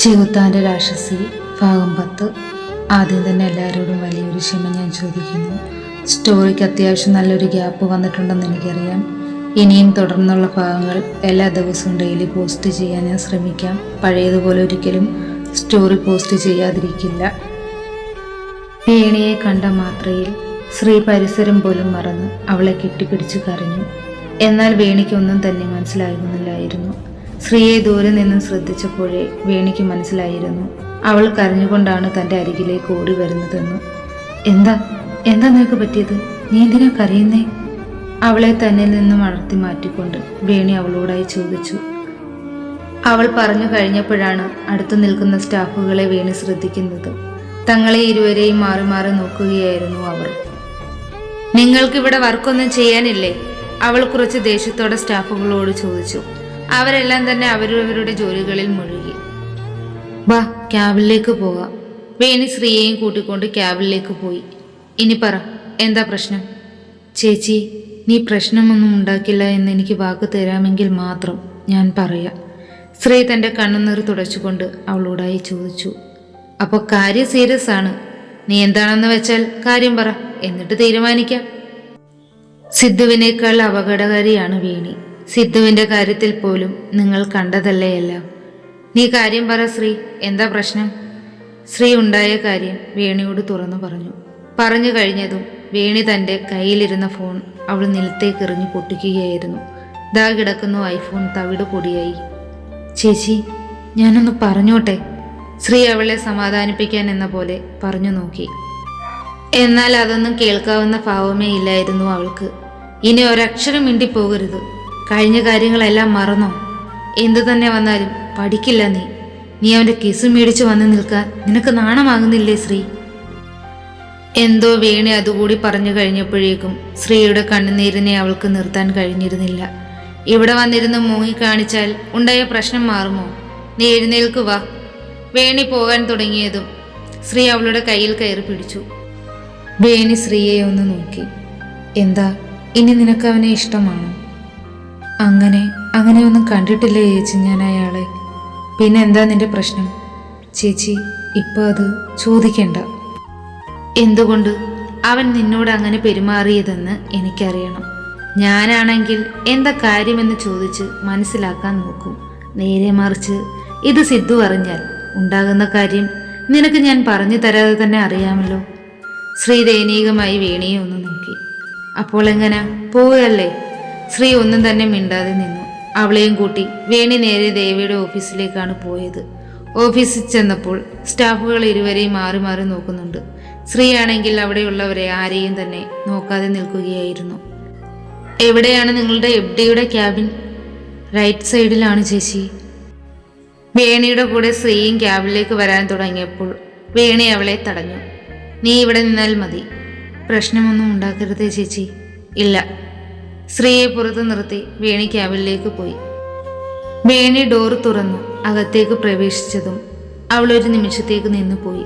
ചെകുത്താന്റെ രാക്ഷസി ഭാഗം പത്ത്. ആദ്യം തന്നെ എല്ലാവരോടും വലിയൊരു ക്ഷമ ഞാൻ ചോദിക്കുന്നു. സ്റ്റോറിക്ക് അത്യാവശ്യം നല്ലൊരു ഗ്യാപ്പ് വന്നിട്ടുണ്ടെന്ന് എനിക്കറിയാം. ഇനിയും തുടർന്നുള്ള ഭാഗങ്ങൾ എല്ലാ ദിവസവും ഡെയിലി പോസ്റ്റ് ചെയ്യാൻ ഞാൻ ശ്രമിക്കാം. പഴയതുപോലെ ഒരിക്കലും സ്റ്റോറി പോസ്റ്റ് ചെയ്യാതിരിക്കില്ല. പേണിയെ കണ്ട മാത്രയിൽ ശ്രീ പരിസരം പോലും മറന്ന് അവളെ കെട്ടിപ്പിടിച്ച് കരഞ്ഞു. എന്നാൽ വേണിക്കൊന്നും തന്നെ മനസ്സിലാകുന്നില്ലായിരുന്നു. ശ്രീയെ ദൂരെ നിന്നും ശ്രദ്ധിച്ചപ്പോഴേ വേണിക്ക് മനസ്സിലായിരുന്നു. അവൾ കരഞ്ഞുകൊണ്ടാണ് തന്റെ അരികിലേക്ക് ഓടി വരുന്നതെന്ന്. എന്താ? എന്താ നിനക്ക് പറ്റിയത്? നീ എന്തിനാ കരയുന്നേ? അവളെ തന്നിൽ നിന്നും അടർത്തി മാറ്റിക്കൊണ്ട് വേണി അവളോടായി ചോദിച്ചു. അവൾ പറഞ്ഞു കഴിഞ്ഞപ്പോഴാണ് അടുത്തു നിൽക്കുന്ന സ്റ്റാഫുകളെ വേണി ശ്രദ്ധിക്കുന്നത്. തങ്ങളെ ഇരുവരെയും മാറി മാറി നോക്കുകയായിരുന്നു അവർ. നിങ്ങൾക്കിവിടെ വർക്കൊന്നും ചെയ്യാനില്ലേ? അവൾ കുറച്ച് ദേഷ്യത്തോടെ സ്റ്റാഫുകളോട് ചോദിച്ചു. അവരെല്ലാം തന്നെ അവരവരുടെ ജോലികളിൽ മുഴുകി. വാ ക്യാബിലേക്ക് പോകാം വേണി ശ്രീയെയും കൂട്ടിക്കൊണ്ട് ക്യാബിലേക്ക് പോയി. ഇനി പറ എന്താ പ്രശ്നം? ചേച്ചി നീ പ്രശ്നമൊന്നും ഉണ്ടാക്കില്ല എന്ന് എനിക്ക് വാക്ക് തരാമെങ്കിൽ മാത്രം ഞാൻ പറയാം. ശ്രീ തന്റെ കണ്ണുനീർ തുടച്ചുകൊണ്ട് അവളോടായി ചോദിച്ചു. അപ്പോൾ കാര്യം സീരിയസ് ആണ്. നീ എന്താണെന്ന് വെച്ചാൽ കാര്യം പറ. എന്നിട്ട് തീരുമാനിക്കാം. സിദ്ധുവിനേക്കാൾ അപകടകാരിയാണ് വേണി. സിദ്ധുവിന്റെ കാര്യത്തിൽ പോലും നിങ്ങൾ കണ്ടതല്ലേ എല്ലാം നീ കാര്യം പറ ശ്രീ. എന്താ പ്രശ്നം? ശ്രീ ഉണ്ടായ കാര്യം വേണിയോട് തുറന്നു പറഞ്ഞു. പറഞ്ഞു കഴിഞ്ഞതും വേണി തന്റെ കയ്യിലിരുന്ന ഫോൺ അവൾ നിലത്തേക്ക് എറിഞ്ഞു പൊട്ടിക്കുകയായിരുന്നു. ദാ കിടക്കുന്നു ഐഫോൺ തവിട് പൊടിയായി. ചേച്ചി ഞാനൊന്ന് പറഞ്ഞോട്ടെ? ശ്രീ അവളെ സമാധാനിപ്പിക്കാൻ എന്ന പോലെ പറഞ്ഞു നോക്കി. എന്നാൽ അതൊന്നും കേൾക്കാവുന്ന ഭാവമേ ഇല്ലായിരുന്നു അവൾക്ക്. ഇനി ഒരക്ഷരം മിണ്ടിപ്പോകരുത്. കഴിഞ്ഞ കാര്യങ്ങളെല്ലാം മറന്നോ? എന്തു തന്നെ വന്നാലും പഠിക്കില്ല നീ. നീ അവന്റെ കിസ് മേടിച്ചു വന്ന് നിൽക്കാൻ നിനക്ക് നാണമാകുന്നില്ലേ ശ്രീ? എന്തോ വീണി അതുകൂടി പറഞ്ഞു കഴിഞ്ഞപ്പോഴേക്കും ശ്രീയുടെ കണ്ണുനീരിനെ അവൾക്ക് നിർത്താൻ കഴിഞ്ഞിരുന്നില്ല. ഇവിടെ വന്നിരുന്ന് മൂങ്ങി കാണിച്ചാൽ ഉണ്ടായ പ്രശ്നം മാറുമോ? നീ എഴുന്നേൽക്ക് വാ. വേണി പോകാൻ തുടങ്ങിയതും ശ്രീ അവളുടെ കയ്യിൽ കയറി പിടിച്ചു. വേണി ശ്രീയെ ഒന്ന് നോക്കി. എന്താ? ഇനി നിനക്ക് അവനെ ഇഷ്ടമാണോ? അങ്ങനെ അങ്ങനെ ഒന്നും കണ്ടിട്ടില്ല ചേച്ചി ഞാൻ അയാളെ? പിന്നെ എന്താ നിന്റെ പ്രശ്നം? ചേച്ചി ഇപ്പൊ അത് ചോദിക്കണ്ട. എന്തുകൊണ്ട്? അവൻ നിന്നോട് അങ്ങനെ പെരുമാറിയതെന്ന് എനിക്കറിയണം. ഞാനാണെങ്കിൽ എന്താ കാര്യമെന്ന് ചോദിച്ച് മനസ്സിലാക്കാൻ നോക്കും. നേരെ മറിച്ച് ഇത് സിദ്ധു അറിഞ്ഞാൽ ഉണ്ടാകുന്ന കാര്യം നിനക്ക് ഞാൻ പറഞ്ഞു തരാതെ തന്നെ അറിയാമല്ലോ. ശ്രീ ദയനീകമായി വേണിയെ ഒന്ന് നോക്കി. അപ്പോൾ എങ്ങനെ? പോവുകയല്ലേ ശ്രീ ഒന്നും തന്നെ മിണ്ടാതെ നിന്നു. അവളെയും കൂട്ടി വേണി നേരെ ദേവിയുടെ ഓഫീസിലേക്കാണ് പോയത്. ഓഫീസിൽ ചെന്നപ്പോൾ സ്റ്റാഫുകൾ ഇരുവരെയും മാറി മാറി നോക്കുന്നുണ്ട്. ശ്രീയാണെങ്കിൽ അവിടെയുള്ളവരെ ആരെയും തന്നെ നോക്കാതെ നിൽക്കുകയായിരുന്നു. എവിടെയാണ് നിങ്ങളുടെ എഫ് ഡിയുടെ ക്യാബിൻ? റൈറ്റ് സൈഡിലാണ് ചേച്ചി. വേണിയുടെ കൂടെ ശ്രീയും ക്യാബിലേക്ക് വരാൻ തുടങ്ങിയപ്പോൾ വേണി അവളെ തടഞ്ഞു. നീ ഇവിടെ നിന്നാൽ മതി. പ്രശ്നമൊന്നും ഉണ്ടാക്കരുതേ ചേച്ചി. ഇല്ല. ശ്രീയെ പുറത്തു നിർത്തി വേണി ക്യാബിനിലേക്ക് പോയി. വേണി ഡോർ തുറന്നു അകത്തേക്ക് പ്രവേശിച്ചതും അവൾ ഒരു നിമിഷത്തേക്ക് നിന്നുപോയി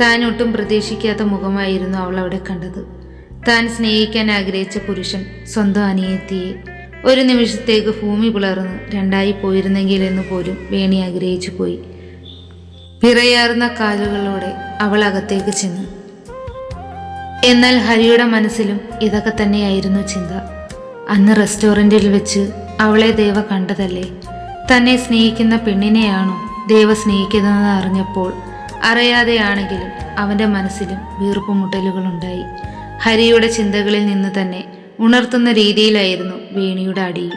താൻ ഒട്ടും പ്രതീക്ഷിക്കാത്ത മുഖമായിരുന്നു അവൾ അവിടെ കണ്ടത്. താൻ സ്നേഹിക്കാൻ ആഗ്രഹിച്ച പുരുഷൻ സ്വന്തം അനിയത്തിയെ ഒരു നിമിഷത്തേക്ക് ഭൂമി പിളർന്ന് രണ്ടായി പോയിരുന്നെങ്കിൽ എന്ന് പോലും വേണി ആഗ്രഹിച്ചു പോയി. പിറയാറുന്ന കാലുകളോടെ അവൾ അകത്തേക്ക് ചെന്നു. എന്നാൽ ഹരിയുടെ മനസ്സിലും ഇതൊക്കെ തന്നെയായിരുന്നു ചിന്ത. അന്ന് റെസ്റ്റോറന്റിൽ വെച്ച് അവളെ ദേവ കണ്ടതല്ലേ? തന്നെ സ്നേഹിക്കുന്ന പെണ്ണിനെയാണോ ദേവ സ്നേഹിക്കുന്നതെന്ന് അറിഞ്ഞപ്പോൾ അറിയാതെയാണെങ്കിലും അവന്റെ മനസ്സിലും വീർപ്പുമുട്ടലുകളുണ്ടായി. ഹരിയുടെ ചിന്തകളിൽ നിന്ന് തന്നെ ഉണർത്തുന്ന രീതിയിലായിരുന്നു വേണിയുടെ അടിയിൽ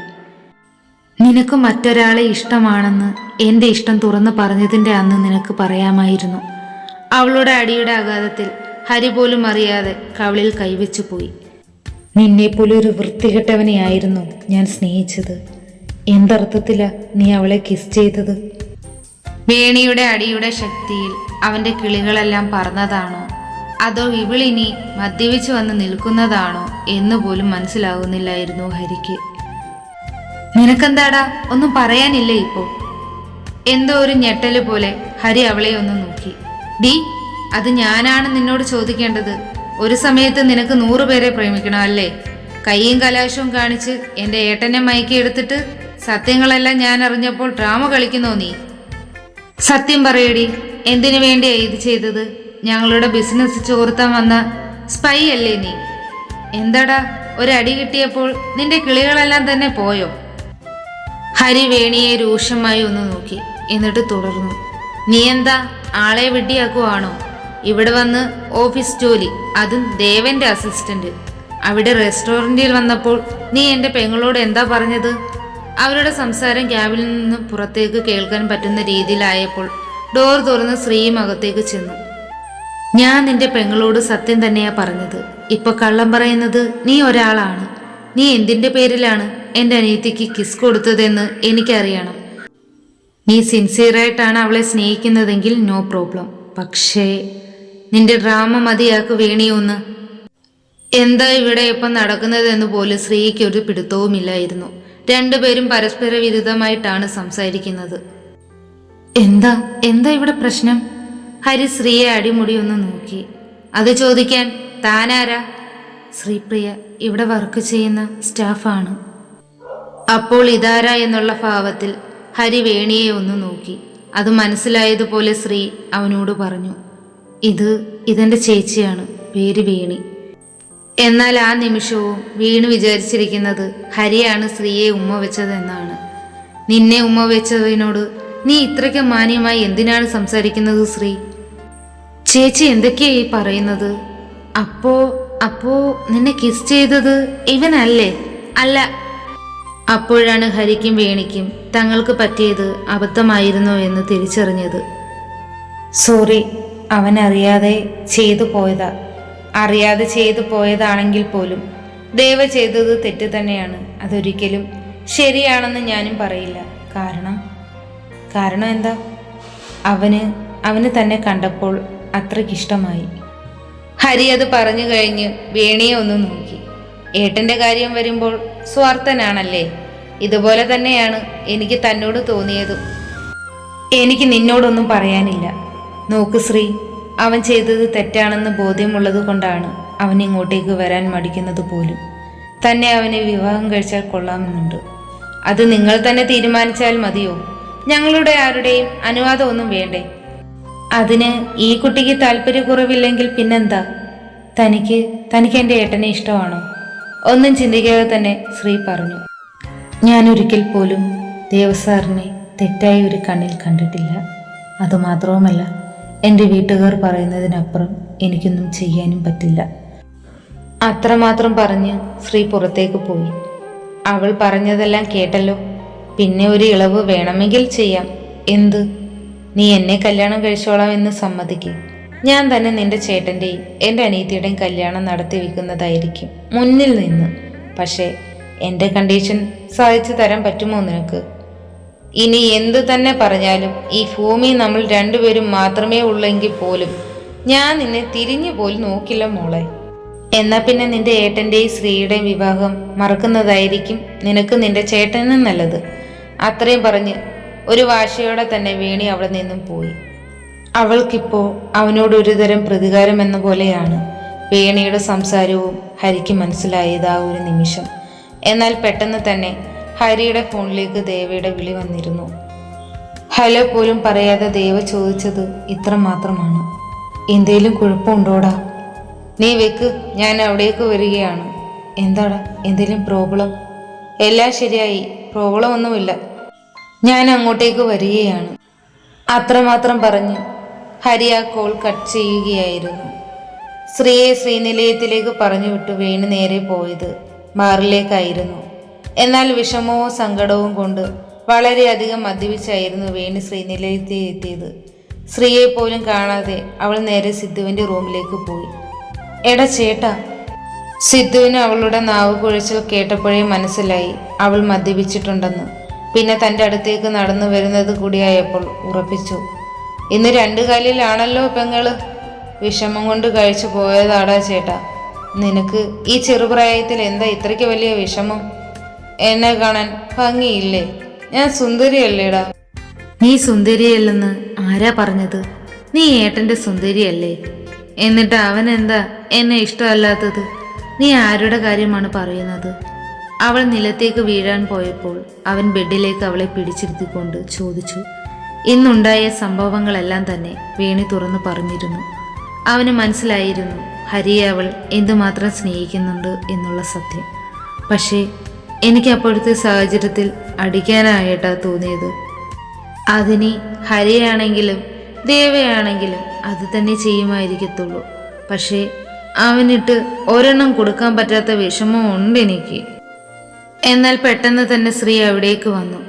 നിനക്ക് മറ്റൊരാളെ ഇഷ്ടമാണെന്ന് എന്റെ ഇഷ്ടം തുറന്നു പറഞ്ഞതിന്റെ അന്ന് നിനക്ക് പറയാമായിരുന്നു. അവളുടെ അടിയുടെ ആഘാതത്തിൽ ഹരി പോലും അറിയാതെ കവളിൽ കൈവച്ചു പോയി. നിന്നെപ്പോലെ ഒരു വൃത്തികെട്ടവനെയായിരുന്നു ഞാൻ സ്നേഹിച്ചത്. എന്തർത്ഥത്തിലാ നീ അവളെ കിസ് ചെയ്തത്? വേണിയുടെ അടിയുടെ ശക്തിയിൽ അവന്റെ കിളികളെല്ലാം പറന്നതാണോ? അതോ ഇവളിനി മദ്യപിച്ച് വന്ന് നിൽക്കുന്നതാണോ എന്ന് പോലും മനസ്സിലാവുന്നില്ലായിരുന്നു ഹരിക്ക്. നിനക്കെന്താടാ? ഒന്നും പറയാനില്ലേ ഇപ്പോ? എന്തോ ഒരു ഞെട്ടൽ പോലെ ഹരി അവളെ ഒന്ന് നോക്കി. ഡി അത് ഞാനാണ് നിന്നോട് ചോദിക്കേണ്ടത്. ഒരു സമയത്ത് നിനക്ക് നൂറുപേരെ പ്രേമിക്കണം അല്ലേ? കൈയും കലാശവും കാണിച്ച് എന്റെ ഏട്ടനെ മയക്കിയെടുത്തിട്ട് സത്യങ്ങളെല്ലാം ഞാൻ അറിഞ്ഞപ്പോൾ ഡ്രാമ കളിക്കുന്നോ നീ? സത്യം പറയടി എന്തിനു വേണ്ടിയാ ഇത് ചെയ്തത്? ഞങ്ങളുടെ ബിസിനസ് ചോർത്താൻ വന്ന സ്പൈ അല്ലേ നീ? എന്താടാ ഒരടി കിട്ടിയപ്പോൾ നിന്റെ കിളികളെല്ലാം തന്നെ പോയോ? ഹരി വേണിയെ രൂക്ഷമായി ഒന്ന് നോക്കി എന്നിട്ട് തുടർന്നു. നീ എന്താ ആളെ വെട്ടിയാക്കുവാണോ ഇവിടെ വന്ന് ഓഫീസ് ജോലി. അതും ദേവന്റെ അസിസ്റ്റന്റ് അവിടെ റെസ്റ്റോറന്റിൽ വന്നപ്പോൾ നീ എന്റെ പെങ്ങളോട് എന്താ പറഞ്ഞത്? അവരുടെ സംസാരം ക്യാബിൽ നിന്ന് പുറത്തേക്ക് കേൾക്കാൻ പറ്റുന്ന രീതിയിലായപ്പോൾ ഡോർ തുറന്ന് ശ്രീയും അകത്തേക്ക് ചെന്നു. ഞാൻ നിന്റെ പെങ്ങളോട് സത്യം തന്നെയാ പറഞ്ഞത്. ഇപ്പൊ കള്ളം പറയുന്നത് നീ ഒരാളാണ്. നീ എന്തിന്റെ പേരിലാണ് എന്റെ അനിയത്തിക്ക് കിസ് കൊടുത്തതെന്ന് എനിക്കറിയണം. നീ സിൻസിയറായിട്ടാണ് അവളെ സ്നേഹിക്കുന്നതെങ്കിൽ നോ പ്രോബ്ലം പക്ഷേ നിന്റെ ഡ്രാമ മതിയാക്ക് വേണിയൊന്ന് എന്താ ഇവിടെ ഇപ്പം നടക്കുന്നതെന്ന് പോലും സ്ത്രീക്ക് ഒരു പിടുത്തവുമില്ലായിരുന്നു. രണ്ടുപേരും പരസ്പര വിരുദ്ധമായിട്ടാണ് സംസാരിക്കുന്നത്. എന്താ? എന്താ ഇവിടെ പ്രശ്നം? ഹരി ശ്രീയെ അടിമുടി ഒന്ന് നോക്കി. അത് ചോദിക്കാൻ താനാരാ? ശ്രീപ്രിയ ഇവിടെ വർക്ക് ചെയ്യുന്ന സ്റ്റാഫാണ്. അപ്പോൾ ഇതാരാ? എന്നുള്ള ഭാവത്തിൽ ഹരി വേണിയെ ഒന്ന് നോക്കി. അത് മനസ്സിലായതുപോലെ ശ്രീ അവനോട് പറഞ്ഞു. ഇത് ഇതെന്റെ ചേച്ചിയാണ് പേര് വീണി. എന്നാൽ ആ നിമിഷവും വീണു വിചാരിച്ചിരിക്കുന്നത് ഹരിയാണ് സ്ത്രീയെ ഉമ്മ വെച്ചതെന്നാണ്. നിന്നെ ഉമ്മ വെച്ചതിനോട് നീ ഇത്രയ്ക്ക് മാന്യമായി എന്തിനാണ് സംസാരിക്കുന്നത് ശ്രീ ചേച്ചി എന്തൊക്കെയാ ഈ പറയുന്നത്? അപ്പോ അപ്പോ നിന്നെ കിസ് ചെയ്തത് ഇവനല്ലേ? അല്ല. അപ്പോഴാണ് ഹരിക്കും വേണിക്കും തങ്ങൾക്ക് പറ്റിയത് അബദ്ധമായിരുന്നു എന്ന് തിരിച്ചറിഞ്ഞത്. സോറി അവൻ അറിയാതെ ചെയ്തു പോയതാ. അറിയാതെ ചെയ്തു പോയതാണെങ്കിൽ പോലും ദേവ ചെയ്തത് തെറ്റ് തന്നെയാണ്. അതൊരിക്കലും ശരിയാണെന്ന് ഞാനും പറയില്ല. കാരണം കാരണം എന്താ? അവന് അവന് തന്നെ കണ്ടപ്പോൾ അത്രയ്ക്കിഷ്ടമായി ഹരി അത് പറഞ്ഞു കഴിഞ്ഞ് വേണിയെ ഒന്ന് നോക്കി. ഏട്ടന്റെ കാര്യം വരുമ്പോൾ സ്വാർത്ഥനാണല്ലേ? ഇതുപോലെ തന്നെയാണ് എനിക്ക് തന്നോട് തോന്നിയതും. എനിക്ക് നിന്നോടൊന്നും പറയാനില്ല. നോക്ക് ശ്രീ അവൻ ചെയ്തത് തെറ്റാണെന്ന് ബോധ്യമുള്ളത് കൊണ്ടാണ് അവൻ ഇങ്ങോട്ടേക്ക് വരാൻ മടിക്കുന്നത് പോലും. തന്നെ അവനെ വിവാഹം കഴിച്ചാൽ കൊള്ളാമെന്നുണ്ട്. അത് നിങ്ങൾ തന്നെ തീരുമാനിച്ചാൽ മതിയോ? ഞങ്ങളുടെ ആരുടെയും അനുവാദമൊന്നും വേണ്ടേ? അതിന് ഈ കുട്ടിക്ക് താല്പര്യക്കുറവില്ലെങ്കിൽ പിന്നെന്താ? തനിക്ക് തനിക്ക് എന്റെ ഏട്ടനെ ഇഷ്ടമാണോ? ഒന്നും ചിന്തിക്കാതെ തന്നെ ശ്രീ പറഞ്ഞു. ഞാൻ ഒരിക്കൽ പോലും ദേവസാറിനെ തെറ്റായി ഒരു കണ്ണിൽ കണ്ടിട്ടില്ല. അതുമാത്രവുമല്ല എന്റെ വീട്ടുകാർ പറയുന്നതിനപ്പുറം എനിക്കൊന്നും ചെയ്യാനും പറ്റില്ല. അത്രമാത്രം പറഞ്ഞ് ശ്രീ പുറത്തേക്ക് പോയി. അവൾ പറഞ്ഞതെല്ലാം കേട്ടല്ലോ. പിന്നെ ഒരു ഇളവ് വേണമെങ്കിൽ ചെയ്യാം. എന്ത്? നീ എന്നെ കല്യാണം കഴിച്ചോളാം എന്ന് സമ്മതിക്കും. ഞാൻ തന്നെ നിന്റെ ചേട്ടന്റെയും എന്റെ അനീതിയുടെയും കല്യാണം നടത്തി വെക്കുന്നതായിരിക്കും മുന്നിൽ നിന്ന്. പക്ഷേ എന്റെ കണ്ടീഷൻ സാധിച്ചു തരാൻ പറ്റുമോ നിനക്ക്? ഇനി എന്തു തന്നെ പറഞ്ഞാലും ഈ ഭൂമി നമ്മൾ രണ്ടുപേരും മാത്രമേ ഉള്ളെങ്കിൽ പോലും ഞാൻ നിന്നെ തിരിഞ്ഞു പോലും നോക്കില്ല മോളെ. എന്നാ പിന്നെ നിന്റെ ഏട്ടന്റെയും സ്ത്രീയുടെയും വിവാഹം മറക്കുന്നതായിരിക്കും നിനക്ക് നിന്റെ ചേട്ടനും നല്ലത്. അത്രയും പറഞ്ഞ് ഒരു വാശയോടെ തന്നെ വീണി അവിടെ നിന്നും പോയി. അവൾക്കിപ്പോൾ അവനോട് ഒരുതരം പ്രതികാരം എന്ന പോലെയാണ് വേണിയുടെ സംസാരവും ഹരിക്ക് മനസ്സിലായത് ആ ഒരു നിമിഷം. എന്നാൽ പെട്ടെന്ന് തന്നെ ഹരിയുടെ ഫോണിലേക്ക് ദേവയുടെ വിളി വന്നിരുന്നു. ഹലോ പോലും പറയാതെ ദേവ ചോദിച്ചത് ഇത്ര മാത്രമാണ്. എന്തേലും കുഴപ്പമുണ്ടോടാ? നീ വെക്ക് ഞാൻ അവിടേക്ക് വരികയാണ്. എന്താടാ എന്തേലും പ്രോബ്ലം? എല്ലാം ശരിയായി പ്രോബ്ലം ഒന്നുമില്ല ഞാൻ അങ്ങോട്ടേക്ക് വരികയാണ്. അത്രമാത്രം പറഞ്ഞ് ഹരി ആ കോൾ കട്ട് ചെയ്യുകയായിരുന്നു. ശ്രീയെ ശ്രീനിലയത്തിലേക്ക് പറഞ്ഞു വിട്ടു വീണ് നേരെ പോയത് ബാറിലേക്കായിരുന്നു എന്നാൽ വിഷമവും സങ്കടവും കൊണ്ട് വളരെയധികം മദ്യപിച്ചായിരുന്നു വേണു ശ്രീനിലയത്തിൽ എത്തിയത്. ശ്രീയെ പോലും കാണാതെ അവൾ നേരെ സിദ്ധുവിന്റെ റൂമിലേക്ക് പോയി. എടാ ചേട്ടാ. സിദ്ധുവിന് അവളുടെ നാവ് കുഴച്ചിൽ കേട്ടപ്പോഴേ മനസ്സിലായി അവൾ മദ്യപിച്ചിട്ടുണ്ടെന്ന്. പിന്നെ തന്റെ അടുത്തേക്ക് നടന്നു വരുന്നത് കൂടിയായപ്പോൾ ഉറപ്പിച്ചു. ഇന്ന് രണ്ടു കാലിലാണല്ലോ പെങ്ങൾ. വിഷമം കൊണ്ട് കഴിച്ചു പോയതാടാ ചേട്ടാ. നിനക്ക് ഈ ചെറുപ്രായത്തിൽ എന്താ ഇത്രയ്ക്ക് വലിയ വിഷമം? എന്നെ കാണാൻ ഭംഗിയില്ലേ? ഞാൻ സുന്ദരിയല്ലേടാ. നീ സുന്ദരിയല്ലെന്ന് ആരാ പറഞ്ഞത്? നീ ഏട്ടന്റെ സുന്ദരിയല്ലേ? എന്നിട്ട് അവൻ എന്താ എന്നെ ഇഷ്ടമല്ലാത്തത്? നീ ആരുടെ കാര്യമാണ് പറയുന്നത്? അവൾ നിലത്തേക്ക് വീഴാൻ പോയപ്പോൾ അവൻ ബെഡിലേക്ക് അവളെ പിടിച്ചിരുത്തിക്കൊണ്ട് ചോദിച്ചു ഇന്നുണ്ടായ സംഭവങ്ങളെല്ലാം തന്നെ വേണി തുറന്നു പറഞ്ഞിരുന്നു. അവന് മനസ്സിലായിരുന്നു ഹരിയെ അവൾ എന്തുമാത്രം സ്നേഹിക്കുന്നുണ്ട് എന്നുള്ള സത്യം. പക്ഷേ എനിക്ക് അപ്പോഴത്തെ സാഹചര്യത്തിൽ അടിക്കാനായിട്ടാ തോന്നിയത്. അതിനി ഹരിയാണെങ്കിലും ദേവയാണെങ്കിലും അത് തന്നെ ചെയ്യുമായിരിക്കത്തുള്ളൂ. പക്ഷേ അവനിട്ട് ഒരെണ്ണം കൊടുക്കാൻ പറ്റാത്ത വിഷമം ഉണ്ട് എനിക്ക് എന്നാൽ പെട്ടെന്ന് തന്നെ ശ്രീ അവിടേക്ക് വന്നു.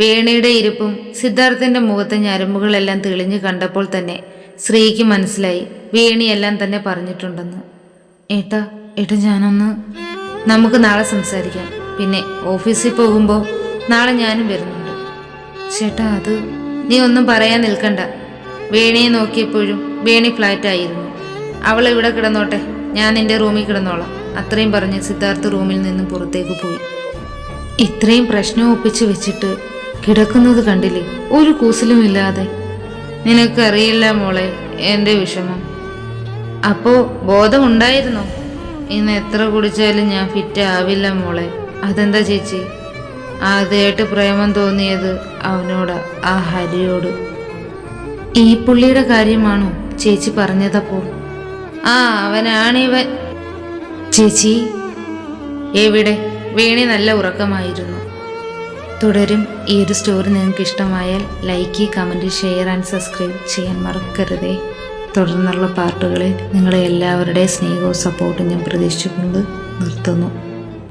വേണിയുടെ ഇരിപ്പും സിദ്ധാർത്ഥന്റെ മുഖത്തെ ഞരമ്പുകളെല്ലാം തെളിഞ്ഞു കണ്ടപ്പോൾ തന്നെ ശ്രീക്ക് മനസ്സിലായി വേണിയെല്ലാം തന്നെ പറഞ്ഞിട്ടുണ്ടെന്ന്. ഏട്ടാ ഏട്ടാ ഞാനൊന്ന് നമുക്ക് നാളെ സംസാരിക്കാം. പിന്നെ ഓഫീസിൽ പോകുമ്പോൾ നാളെ ഞാനും വരുന്നുണ്ട്. ചേട്ടാ അത് നീ ഒന്നും പറയാൻ നിൽക്കണ്ട. വേണിയെ നോക്കിയപ്പോഴും വേണി ഫ്ലാറ്റ് ആയിരുന്നു. അവൾ ഇവിടെ കിടന്നോട്ടെ ഞാൻ നിന്റെ റൂമിൽ കിടന്നോളാം. അത്രയും പറഞ്ഞ് സിദ്ധാർത്ഥ് റൂമിൽ നിന്നും പുറത്തേക്ക് പോയി. ഇത്രയും പ്രശ്നം ഒപ്പിച്ച് വെച്ചിട്ട് കിടക്കുന്നത് കണ്ടില്ലേ? ഒരു കൂസലും ഇല്ലാതെ. നിനക്കറിയില്ല മോളെ എന്റെ വിഷമം. അപ്പോൾ ബോധമുണ്ടായിരുന്നോ ഇന്ന് എത്ര കുടിച്ചാലും ഞാൻ ഫിറ്റ് ആവില്ല മോളെ. അതെന്താ ചേച്ചി? ആദ്യമായിട്ട് പ്രേമം തോന്നിയത് അവനോട് ആ ഹരിയോട്. ഈ പുള്ളിയുടെ കാര്യമാണോ ചേച്ചി പറഞ്ഞതപ്പോൾ ആ അവനാണിവൻ. ചേച്ചി എവിടെ? വേണി നല്ല ഉറക്കമായിരുന്നു. തുടരും ഈ ഒരു സ്റ്റോറി നിങ്ങൾക്ക് ഇഷ്ടമായാൽ like comment share and subscribe ചെയ്യാൻ മറക്കരുതേ. തുടർന്നുള്ള പാർട്ടുകളിൽ നിങ്ങളെ എല്ലാവരുടെയും സ്നേഹവും സപ്പോർട്ടും ഞാൻ പ്രതീക്ഷിച്ചുകൊണ്ട് നിർത്തുന്നു.